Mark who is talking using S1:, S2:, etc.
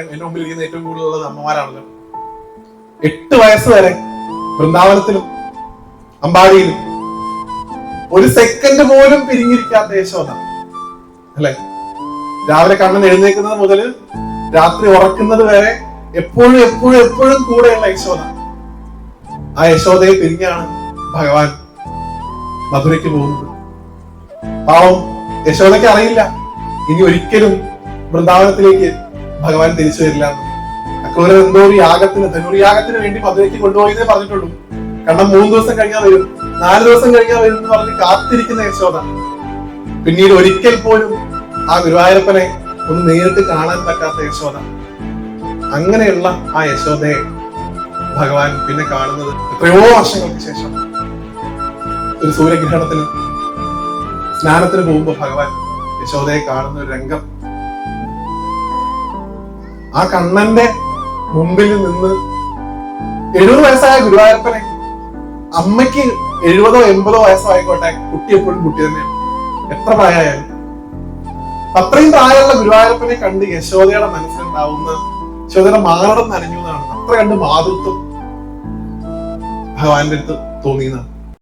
S1: എന്റെ മുമ്പിൽ ഇരിക്കുന്ന ഏറ്റവും കൂടുതലുള്ളത് അമ്മമാരാണല്ലോ. എട്ട് വയസ്സ് വരെ വൃന്ദാവനത്തിലും അമ്പാടിയിലും ഒരു സെക്കൻഡ് പോലും പിരിഞ്ഞിരിക്കാത്ത യശോദ അല്ലെ? രാവിലെ കണ്ണൻ എഴുന്നേക്കുന്നത് മുതൽ രാത്രി ഉറക്കുന്നത് വരെ എപ്പോഴും എപ്പോഴും എപ്പോഴും കൂടെയുള്ള യശോദ ആ യശോദയെ പിരിഞ്ഞാണ് ഭഗവാൻ മധുരയ്ക്ക് പോകുന്നത്. പാവം യശോദയ്ക്ക് അറിയില്ല. ഇനി ഒരിക്കലും വൃന്ദാവനത്തിലേക്ക് ഭഗവാൻ തിരിച്ചു വരില്ല. അക്രൂരൻ എന്തോ ഒരു യാഗത്തിന് ധനുർ യാഗത്തിന് വേണ്ടി മധുരയ്ക്ക് കൊണ്ടുപോയെന്നേ പറഞ്ഞിട്ടുള്ളൂ. കാരണം മൂന്ന് ദിവസം കഴിഞ്ഞാൽ വരും. നാല് ദിവസം കഴിഞ്ഞാൽ വരും എന്ന് പറഞ്ഞ് കാത്തിരിക്കുന്ന യശോദ. പിന്നീട് ഒരിക്കൽ പോലും ആ ഗുരുവായൂരപ്പനെ ഒന്ന് നേരിട്ട് കാണാൻ പറ്റാത്ത യശോദ. അങ്ങനെയുള്ള ആ യശോദയെ ഭഗവാൻ പിന്നെ കാണുന്നത് എത്രയോ വർഷങ്ങൾക്ക് ശേഷം. ഒരു സൂര്യഗ്രഹണത്തിന് സ്നാനത്തിന് പോകുമ്പോൾ ഭഗവാൻ യശോദയെ കാണുന്ന ഒരു രംഗം ആ കണ്ണന്റെ മുമ്പിൽ നിന്ന് എഴുപത് വയസ്സായ ഗുരുവായൂരപ്പനെ അമ്മയ്ക്ക് എഴുപതോ എൺപതോ വയസ്സോ ആയിക്കോട്ടെ കുട്ടി എപ്പോഴും കുട്ടി തന്നെയാണ്. എത്ര പ്രായമായാലും. അത്രയും പ്രായമുള്ള ഗുരുവായൂരപ്പനെ കണ്ട് യശോദയുടെ മനസ്സിലുണ്ടാവുന്ന യശോദയുടെ മാറടം നനഞ്ഞു എന്നാണ്. അത്ര കണ്ട് മാതൃത്വം ഭഗവാന്റെ അടുത്ത് തോന്നിയെന്നാണ്.